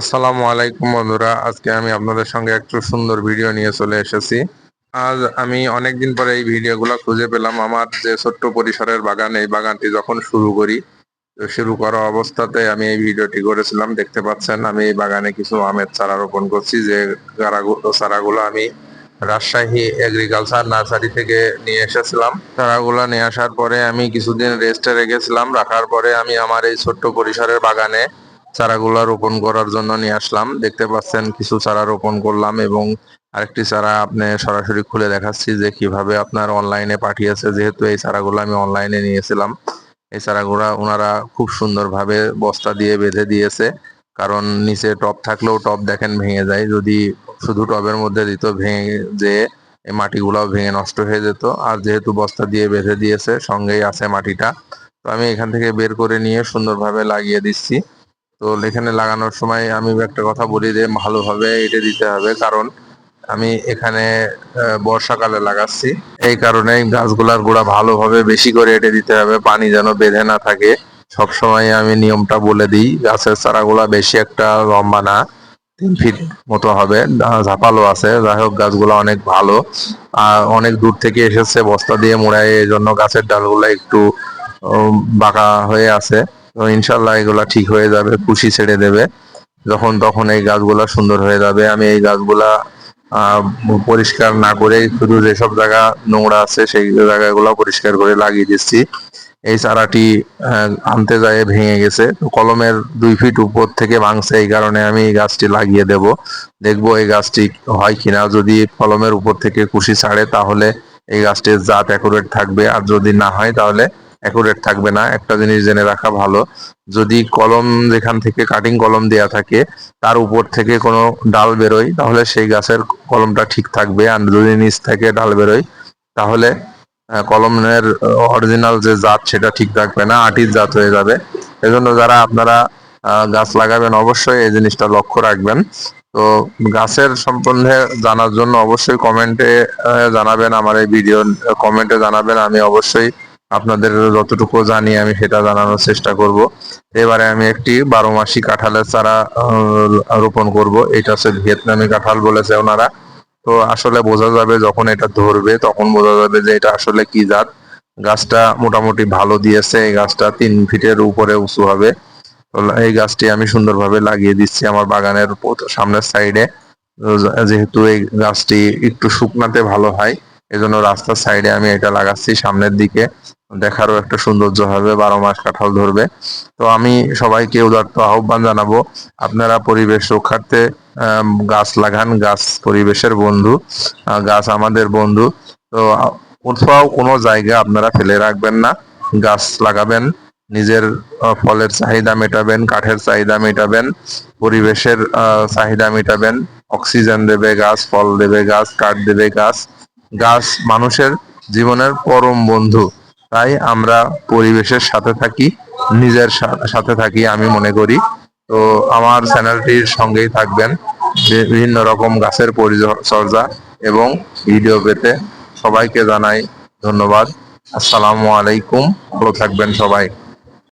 আসসালামু আলাইকুম বন্ধুরা, আজকে আমি আপনাদের সঙ্গে একটু সুন্দর ভিডিও নিয়ে চলে এসেছি। আজ আমি অনেকদিন পরে এই ভিডিওগুলো খুঁজে পেলাম। আমার যে ছোট্ট পরিসরের বাগান, এই বাগানটি যখন শুরু করি শুরু করা অবস্থাতে আমি এই ভিডিওটি করেছিলাম। দেখতে পাচ্ছেন, আমি এই বাগানে কিছু আমের চারা রোপণ করছি। যে চারাগুলো আমি রাজশাহী এগ্রিকালচার নার্সারি থেকে নিয়ে এসেছিলাম। চারাগুলো নিয়ে আসার পরে আমি কিছুদিন রেস্টে রেখেছিলাম। রাখার পরে আমি আমার এই ছোট্ট পরিসরের বাগানে চারাগুলা রোপণ করার জন্য নিয়ে আসলাম। দেখতে পাচ্ছেন কিছু চারা রোপণ করলাম এবং আরেকটি চারা আপনি সরাসরি খুলে দেখাচ্ছি যে কীভাবে আপনার অনলাইনে পাঠিয়েছে। যেহেতু এই চারাগুলো আমি অনলাইনে নিয়েছিলাম, এই চারাগুলা ওনারা খুব সুন্দরভাবে বস্তা দিয়ে বেঁধে দিয়েছে। কারণ নিচে টপ থাকলেও টপ দেখেন ভেঙে যায়। যদি শুধু টবের মধ্যে দিত, ভেঙে যে এই মাটিগুলাও ভেঙে নষ্ট হয়ে যেত। আর যেহেতু বস্তা দিয়ে বেঁধে দিয়েছে, সঙ্গেই আছে মাটিটা। তো আমি এখান থেকে বের করে নিয়ে সুন্দরভাবে লাগিয়ে দিচ্ছি। তো এখানে লাগানোর সময় আমি একটা কথা বলি যে ভালোভাবে এটা দিতে হবে, কারণ আমি এখানে বর্ষাকালে লাগাচ্ছি। এই কারণে গাছগুলার গোড়া ভালোভাবে বেশি করে এটে দিতে হবে, পানি যেন বেঁধে না থাকে। সব সময় আমি নিয়মটা বলে দিই, গাছের চারাগুলা বেশি একটা লম্বা না, তিন ফিট মতো হবে ঝাপালো আছে। যাই হোক, গাছগুলো অনেক ভালো। আর অনেক দূর থেকে এসেছে বস্তা দিয়ে মোড়ায়, এই জন্য গাছের ডালগুলো একটু বাঁকা হয়ে আছে। তো ইনশাল্লাহ এগুলা ঠিক হয়ে যাবে, খুশি ছেড়ে দেবে। যখন তখন এই গাছগুলা সুন্দর হয়ে যাবে। আমি এই গাছগুলা পরিষ্কার না করে শুধু যেসব জায়গা নোংরা আছে সেই জায়গাগুলো পরিষ্কার করে লাগিয়ে দিচ্ছি। এই চারাটি আনতে যায় ভেঙে গেছে। কলমের দুই ফিট উপর থেকে ভাঙছে, এই কারণে আমি এই গাছটি লাগিয়ে দেব। দেখব এই গাছটি হয় কিনা। যদি কলমের উপর থেকে কুশি ছাড়ে, তাহলে এই গাছটির জাত অ্যাকুরেট থাকবে। আর যদি না হয়, তাহলে অ্যাকুরেট থাকবে না। একটা জিনিস জেনে রাখা ভালো, যদি কলম যেখান থেকে কাটিং কলম দেয়া থাকে, তার উপর থেকে কোনো ডাল বেরোয়, তাহলে সেই গাছের কলমটা ঠিক থাকবে। আর যদি নিচ থেকে ডাল বেরোয়, তাহলে কলমের অরিজিনাল যে জাত সেটা ঠিক থাকবে না, আটির জাত হয়ে যাবে। এজন্য যারা আপনারা গাছ লাগাবেন, অবশ্যই এই জিনিসটা লক্ষ্য রাখবেন। তো গাছের সম্বন্ধে জানার জন্য অবশ্যই কমেন্টে জানাবেন, আমার এই ভিডিও কমেন্টে জানাবেন। আমি অবশ্যই আপনাদের যতটুকু জানি আমি সেটা জানানোর চেষ্টা করব। এবারে আমি একটি বারো মাসি কাঁঠালের চারা রোপণ করব। এটা হচ্ছে ভিয়েতনামি কাঁঠাল বলেছে ওনারা। তো আসলে বোঝা যাবে যখন এটা ধরবে, তখন বোঝা যাবে যে এটা আসলে কি জাত। গাছটা মোটামুটি ভালো দিয়েছে, এই গাছটা তিন ফিটের উপরে উঁচু হবে। এই গাছটি আমি সুন্দরভাবে লাগিয়ে দিচ্ছি আমার বাগানের সামনের সাইডে যেহেতু এই গাছটি একটু শুকনাতে ভালো হয়, এজন্য রাস্তার সাইডে আমি এটা লাগাচ্ছি সামনের দিকে। দেখারও একটা সৌন্দর্য হবে, বারো মাস কাঁঠাল ধরবে। তো আমি সবাইকে উদার্ত আহ্বান জানাব, আপনারা পরিবেশ রক্ষার্থে গাছ লাগান, গাছ পরিবেশের বন্ধু গাছ আমাদের বন্ধু। তো কোথাও কোনো জায়গা আপনারা ফেলে রাখবেন না, গাছ লাগাবেন, নিজের ফলের চাহিদা মেটাবেন, কাঠের চাহিদা মেটাবেন, পরিবেশের চাহিদা মেটাবেন, অক্সিজেন দেবে গাছ, ফল দেবে গাছ, কাঠ দেবে গাছ। গাছ মানুষের জীবনের পরম বন্ধু। তাই আমরা পরিবেশের সাথে থাকি, নিজের সাথে থাকি আমি মনে করি। তো আমার চ্যানেলটির সঙ্গেই থাকবেন বিভিন্ন রকম গাছের পরিচর্যা এবং ভিডিও পেতে। সবাইকে জানাই ধন্যবাদ। আসসালামু আলাইকুম। ভালো থাকবেন সবাই।